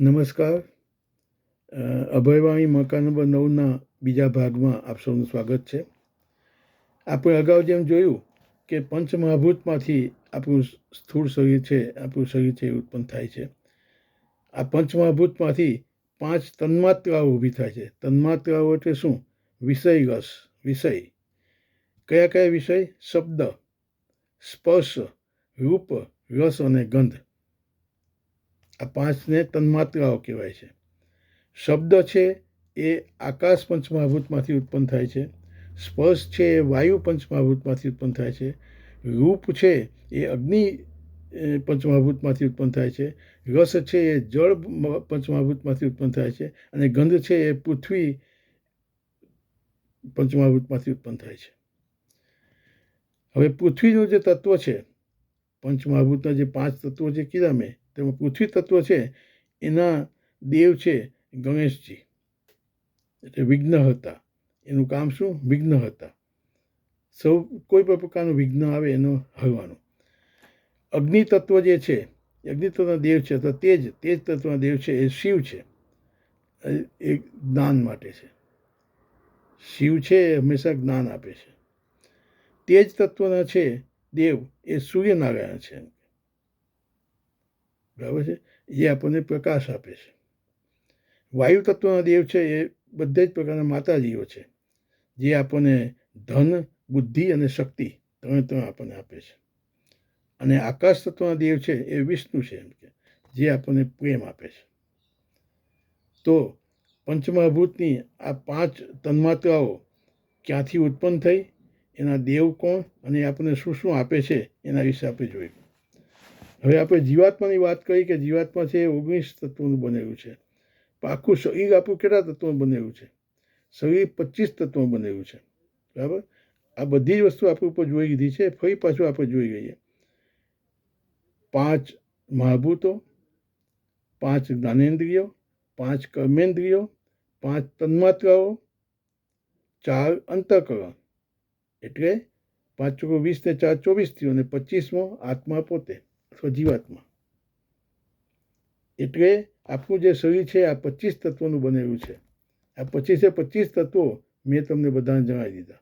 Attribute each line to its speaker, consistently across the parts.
Speaker 1: નમસ્કાર. અભયવાણી મકાન નંબર નવના બીજા ભાગમાં આપ સૌનું સ્વાગત છે. આપણે અગાઉ જેમ જોયું કે પંચમહાભૂતમાંથી આપણું સ્થૂળ શરીર છે, આપણું શરીર છે એ ઉત્પન્ન થાય છે. આ પંચમહાભૂતમાંથી પાંચ તન્માત્રાઓ ઊભી થાય છે. તન્માત્રાઓ એટલે શું? વિષય રસ, વિષય. કયા કયા વિષય? શબ્દ, સ્પર્શ, રૂપ, રસ અને ગંધ. આ પાંચને તન્માત્રાઓ કહેવાય છે. શબ્દ છે એ આકાશ પંચમહાભૂતમાંથી ઉત્પન્ન થાય છે. સ્પર્શ છે એ વાયુ પંચમહાભૂતમાંથી ઉત્પન્ન થાય છે. રૂપ છે એ અગ્નિ પંચમહાભૂતમાંથી ઉત્પન્ન થાય છે. રસ છે એ જળ પંચમહાભૂતમાંથી ઉત્પન્ન થાય છે. અને ગંધ છે એ પૃથ્વી પંચમહાભૂતમાંથી ઉત્પન્ન થાય છે. હવે પૃથ્વીનું જે તત્વ છે, પંચમહાભૂતના જે પાંચ તત્વો જે કીધા મેં તેમાં પૃથ્વી તત્વ છે, એના દેવ છે ગણેશજી. એટલે વિઘ્ન હતા. એનું કામ શું? વિઘ્ન હતા. સૌ, કોઈ પણ પ્રકારનું વિઘ્ન આવે એનું હરવાનું. અગ્નિ તત્વ જે છે અગ્નિ તત્વના દેવ છે અથવા તેજ તેજ તત્વના દેવ છે, એ શિવ છે. એ જ્ઞાન માટે છે. શિવ છે, એ હંમેશા જ્ઞાન આપે છે. તેજ તત્વના છે, દેવ, એ સૂર્યનારાયણ છે. બરાબર છે? જે આપણને પ્રકાશ આપે છે. વાયુ તત્વના દેવ છે એ બધા જ પ્રકારના માતાજીઓ છે. જે આપણને ધન, બુદ્ધિ અને શક્તિ ત્રણે ત્રણ આપણને આપે છે. અને આકાશ તત્વના દેવ છે એ વિષ્ણુ છે એમ કે, જે આપણને પ્રેમ આપે છે. તો પંચમહાભૂતની આ પાંચ તન્માત્રાઓ ક્યાંથી ઉત્પન્ન થઈ? એના દેવ કોણ અને એ આપણને શું શું આપે છે? એના વિશે આપણે જોયું. હવે આપણે જીવાત્માની વાત કરી કે જીવાત્મા છે એ ઓગણીસ તત્વોનું બનેલું છે. આખું શરીર આપણું કેટલા તત્વોનું બનેલું છે? શરીર પચીસ તત્વોનું બનેલું છે. બરાબર? આ બધી જ વસ્તુ આપણી ઉપર જોઈ લીધી છે, ફરી પાછું આપણે જોઈ ગઈએ પાંચ મહાભૂતો, પાંચ જ્ઞાનેન્દ્રિયો, પાંચ કર્મેન્દ્રિયો, પાંચ તન્માત્રાઓ, ચાર અંતઃકરણ. એટલે પાંચ ને ચાર ચોવીસ થયું અને પચીસમો આત્મા પોતે. અથવા જીવાત્મા એટલે આપણું જે શરીર છે, આ પચીસ તત્વોનું બનેલું છે. આ પચીસે પચીસ તત્વો મેં તમને બધાને જણાવી દીધા.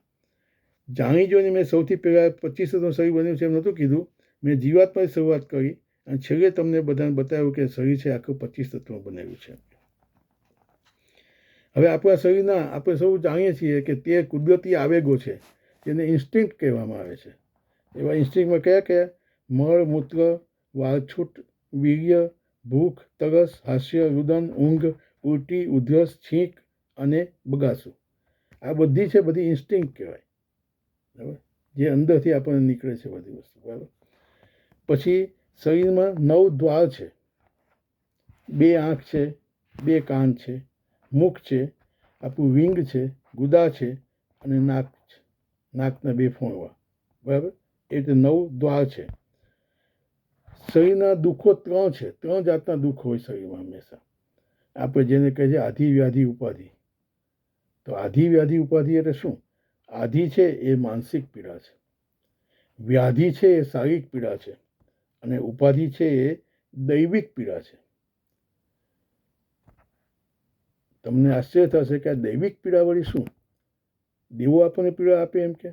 Speaker 1: જાણી જોઈને મેં સૌથી પહેલાં પચીસ તત્વનું શરીર બન્યું છે એમ નહોતું કીધું. મેં જીવાત્માની શરૂઆત કરી અને છેલ્લે તમને બધાને બતાવ્યું કે શરીર છે, આખું પચીસ તત્વો બનેલું છે. હવે આપણા શરીરના, આપણે સૌ જાણીએ છીએ કે તે કુદરતી આવેગો છે, જેને ઇન્સ્ટિંક્ટ કહેવામાં આવે છે. એવા ઇન્સ્ટિંક્ટમાં કયા કયા? મળ, મૂત્ર વાળછૂટ વીર્ય, ભૂખ, તરસ, હાસ્ય, રુદન, ઊંઘ, ઉલટી, ઉધરસ, છીંક અને બગાસું. આ બધી છે, બધી ઇન્સ્ટિંક્ટ કહેવાય. બરાબર? જે અંદરથી આપણને નીકળે છે બધી વસ્તુ. બરાબર? પછી શરીરમાં નવ દ્વાર છે. બે આંખ છે, બે કાન છે, મુખ છે, આપણું વિંગ છે, ગુદા છે અને નાક છે. નાકના બે ફોણવા બરાબર? એ રીતે નવ દ્વાર છે. શરીરના દુઃખો ત્રણ છે. ત્રણ જાતના દુઃખ હોય શરીરમાં હંમેશા. આપણે જેને કહે છે આધિ, વ્યાધિ, ઉપાધિ. તો આધિ, વ્યાધિ, ઉપાધિ એટલે શું? આધિ છે એ માનસિક પીડા છે. વ્યાધિ છે એ શારીરિક પીડા છે. અને ઉપાધિ છે એ દૈવિક પીડા છે. તમને આશ્ચર્ય થશે કે આ દૈવિક પીડા વળી શું? દેવો આપણને પીડા આપે એમ કે?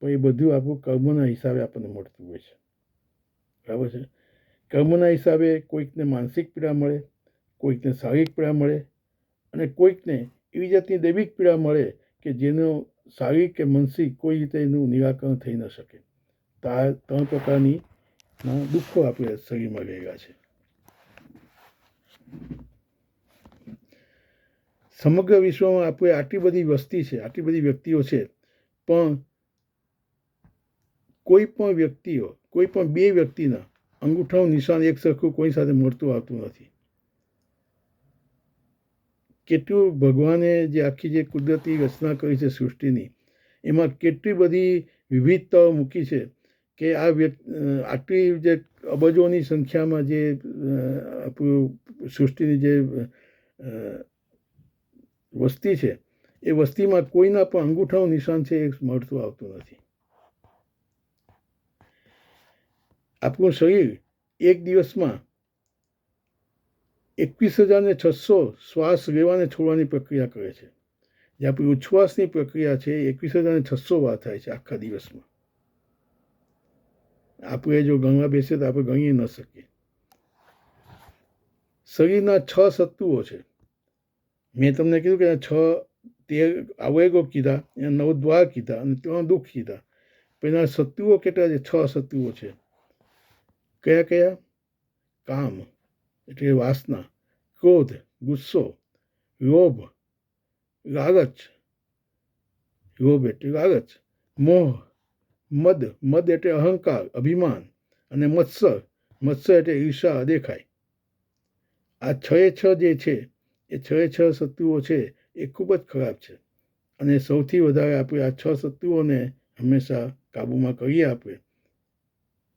Speaker 1: પણ એ બધું આપણું કર્મના હિસાબે આપણને મળતું હોય છે. બરાબર છે? કર્મના હિસાબે કોઈકને માનસિક પીડા મળે, કોઈકને શારીરિક પીડા મળે અને કોઈકને એવી જાતની દૈવિક પીડા મળે કે જેનો શારીરિક કે માનસિક કોઈ રીતે એનું નિરાકરણ થઈ ન શકે. તો ત્રણ પ્રકારની દુઃખો આપણે શરીરમાં રહેલા છે. સમગ્ર વિશ્વમાં આપણે આટલી બધી વસ્તી છે, આટલી બધી વ્યક્તિઓ છે, પણ કોઈ પણ વ્યક્તિઓ, કોઈ પણ બે વ્યક્તિના અંગૂઠાનું નિશાન એક સરખું કોઈ સાથે મળતું આવતું નથી. કેટલું ભગવાને જે આખી જે કુદરતી રચના કરી છે સૃષ્ટિની, એમાં કેટલી બધી વિવિધતાઓ મૂકી છે કે આ આટલી જે અબજોની સંખ્યામાં જે આપણું સૃષ્ટિની જે વસ્તી છે, એ વસ્તીમાં કોઈના પણ અંગૂઠાનું નિશાન છે એ મળતું આવતું નથી. આપણું શરીર એક દિવસમાં એકવીસ હજારને છસો શ્વાસ લેવાને છોડવાની પ્રક્રિયા કરે છે. જે આપણી ઉચ્છ્વાસની પ્રક્રિયા છે એકવીસ હજાર ને છસો વાર થાય છે આખા દિવસમાં. આપણે જો ગણવા બેસીએ તો આપણે ગણી ન શકીએ. શરીરના છ સત્તુઓ છે. મેં તમને કીધું કે છ તેર આવેગો કીધા, એના નવ દ્વાર કીધા અને ત્રણ દુઃખ કીધા. પણ એના સત્તુઓ કેટલા છે? છ સત્તુઓ છે. કયા કયા? કામ, એટલે વાસના, ક્રોધ, ગુસ્સો, લોભ, લાલચ, લોભ એટલે લાલચ, મોહ, મદ મદ એટલે અહંકાર, અભિમાન અને મત્સર મત્સર એટલે ઈર્ષા દેખાય. આ છ એ છ જે છે, એ છ એ છ શત્રુઓ છે, એ ખૂબ જ ખરાબ છે. અને સૌથી વધારે આપણે આ છ શત્રુઓને હંમેશા કાબૂમાં કરીએ આપણે.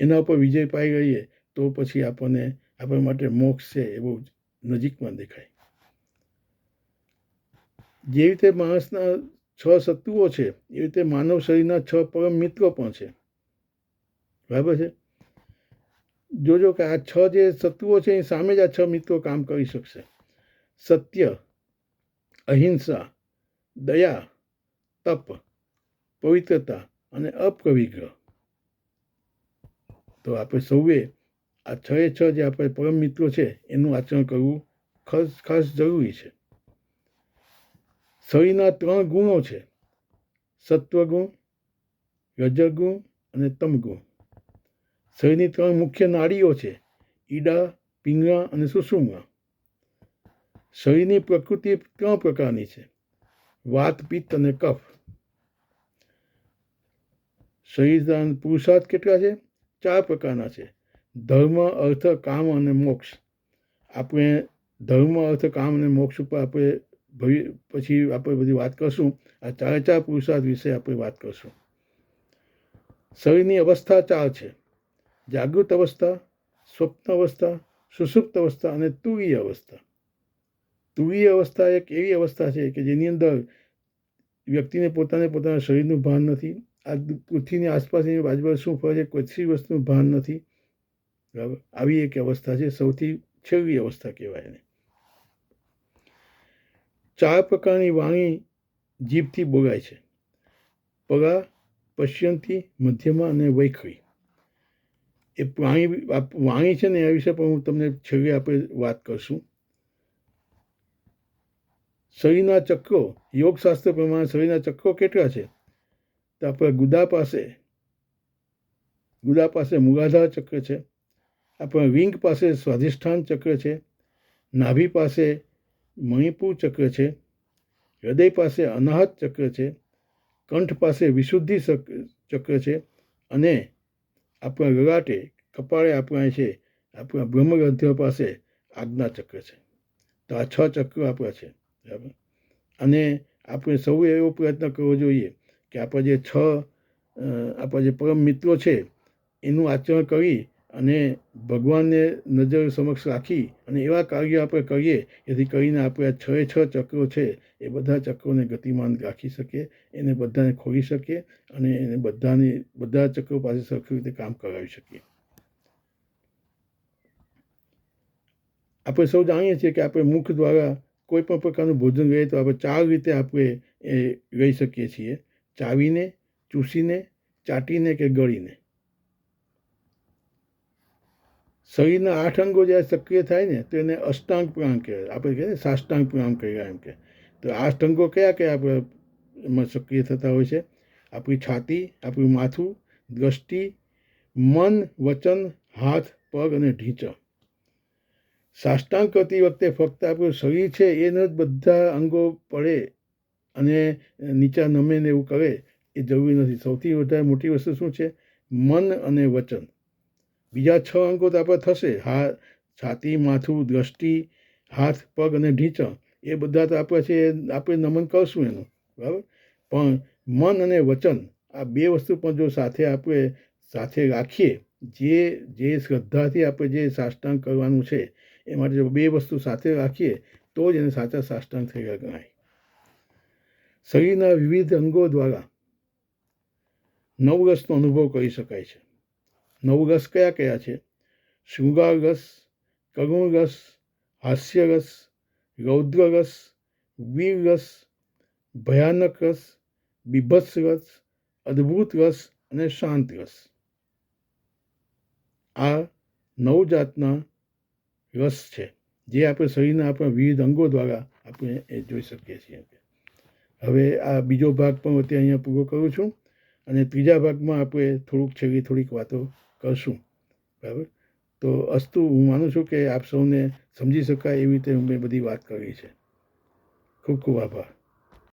Speaker 1: એના ઉપર વિજય પાઈ ગઈએ તો પછી આપણને આપણા માટે મોક્ષ છે એ બહુ નજીકમાં દેખાય. જે રીતે માણસના છ સત્તુઓ છે એ રીતે માનવ શરીરના છ પરમ મિત્રો પણ છે. બરાબર છે? જોજો કે આ છ જે સત્તુઓ છે એ સામે જ આ છ મિત્રો કામ કરી શકશે. સત્ય, અહિંસા, દયા, તપ, પવિત્રતા અને અપવિગ્રહ તો આપણે સૌએ આ છ એ છ જે આપણે પરમ મિત્રો છે, એનું આચરણ કરવું ખાસ ખાસ જરૂરી છે. શરીરના ત્રણ ગુણો છે, સત્વગુણ, રજગુણ અને તમગુણ. શરીરની ત્રણ મુખ્ય નાડીઓ છે, ઈડા, પિંગળા અને સુસુમા શરીરની પ્રકૃતિ ત્રણ પ્રકારની છે, વાત, પિત્ત અને કફ. શરીરના પુરુષાર્થ કેટલા છે? ચાર પ્રકારના છે. ધર્મ, અર્થ, કામ અને મોક્ષ. આપણે ધર્મ, અર્થ, કામ અને મોક્ષ ઉપર આપણે ભવિ પછી આપણે બધી વાત કરશું. આ ચારે ચાર પુરુષાર્થ વિશે આપણે વાત કરશું. શરીરની અવસ્થા ચાર છે. જાગૃત અવસ્થા, સ્વપ્ન અવસ્થા, સુષુપ્ત અવસ્થા અને તુરીય અવસ્થા. તુરીય અવસ્થા એક એવી અવસ્થા છે કે જેની અંદર વ્યક્તિને પોતાને પોતાના શરીરનું ભાન નથી આ પૃથ્વીની આસપાસની બાજુ શું ફરે છે? કોઈ વસ્તુનું ભાન નથી. બરાબર? આવી એક અવસ્થા છે. સૌથી છેલ્લી અવસ્થા કહેવાય એને. ચાર પ્રકારની વાણી જીભથી બોલાય છે. પગા, પશ્યંતી, મધ્યમાં અને વૈખરી. એ વાણી વાણી છે ને એ વિશે પણ હું તમને છેલ્લે આપણે વાત કરશું. શરીરના ચક્રો, યોગશાસ્ત્ર પ્રમાણે શરીરના ચક્રો કેટલા છે? તો આપણે ગુદા પાસે ગુદા પાસે મુગાધાર ચક્ર છે. આપણા વિંગ પાસે સ્વાધિષ્ઠાન ચક્ર છે. નાભી પાસે મણિપુર ચક્ર છે. હૃદય પાસે અનાહત ચક્ર છે. કંઠ પાસે વિશુદ્ધિ ચક્ર છે. અને આપણા ગગાટે કપાળે આપણા છે. આપણા બ્રહ્મગ્રંથિઓ પાસે આજ્ઞા ચક્ર છે. તો આ છ ચક્ર આપણા છે. બરાબર? અને આપણે સૌએ એવો પ્રયત્ન કરવો જોઈએ કે આપણા જે છ આપણા જે પરમ મિત્રો છે, એનું આચરણ કરી અને ભગવાનને નજર સમક્ષ રાખી અને એવા કાર્યો આપણે કરીએ, જેથી કરીને આપણે આ છ છ ચક્રો છે, એ બધા ચક્રોને ગતિમાન રાખી શકીએ એને બધાને ખોલી શકીએ અને એને બધાની, બધા ચક્રો પાસે સરખી રીતે કામ કરાવી શકીએ. આપણે સૌ જાણીએ છીએ કે આપણે મુખ દ્વારા કોઈ પણ પ્રકારનું ભોજન લઈએ તો આપણે ચાર રીતે આપણે એ લઈ શકીએ છીએ. ચાવીને, ચૂસીને, ચાટીને કે ગળીને? શરીરના આઠ અંગો જ્યારે સક્રિય થાય ને, તો એને અષ્ટાંગ પ્રાણ કહેવાય. આપણે કહીએ સાષ્ટાંગ પ્રાણ કહેવાય એમ કે. તો આઠ અંગો કયા કયા આપણે એમાં સક્રિય થતા હોય છે? આપણી છાતી, આપણું માથું, દ્રષ્ટિ, મન, વચન, હાથ, પગ અને ઢીંચણ. સાષ્ટાંગ કરતી વખતે ફક્ત આપણું શરીર છે એને જ બધા અંગો પડે અને નીચા નમે ને એવું કરે એ જરૂરી નથી. સૌથી વધારે મોટી વસ્તુ શું છે? મન અને વચન. બીજા છ અંકો તો આપણે થશે. હા, છાતી, માથું, દ્રષ્ટિ, હાથ, પગ અને ઢીંચણ. એ બધા તો આપણે છે, આપણે નમન કરશું એનું. બરાબર? પણ મન અને વચન, આ બે વસ્તુ પણ જો સાથે આપણે સાથે રાખીએ, જે જે શ્રદ્ધાથી આપણે જે સાષ્ટાંગ કરવાનું છે, એ માટે જો બે વસ્તુ સાથે રાખીએ, તો જ એને સાચા સાષ્ટાંગ ગયા ગણાય. શરીરના વિવિધ અંગો દ્વારા નવરસનો અનુભવ કરી શકાય છે. નવ રસ કયા કયા છે? શૃંગાર રસ કરુણ રસ હાસ્ય રસ રૌદ્ર રસ વીર રસ ભયાનક રસ બીભત્સ રસ અદ્ભુત રસ અને શાંત રસ આ નવ જાતના રસ છે, જે આપણે શરીરના આપણા વિવિધ અંગો દ્વારા આપણે એ જોઈ શકીએ છીએ. હવે આ બીજો ભાગ પણ અત્યારે અહીંયા પૂરો કરું છું અને ત્રીજા ભાગમાં આપણે થોડુંક છેલ્લી થોડીક વાતો કરશું. બરાબર? તો અસ્તુ, હું માનું છું કે આપ સૌને સમજી શકાય એવી રીતે મેં બધી વાત કરી છે. ખૂબ ખૂબ આભાર.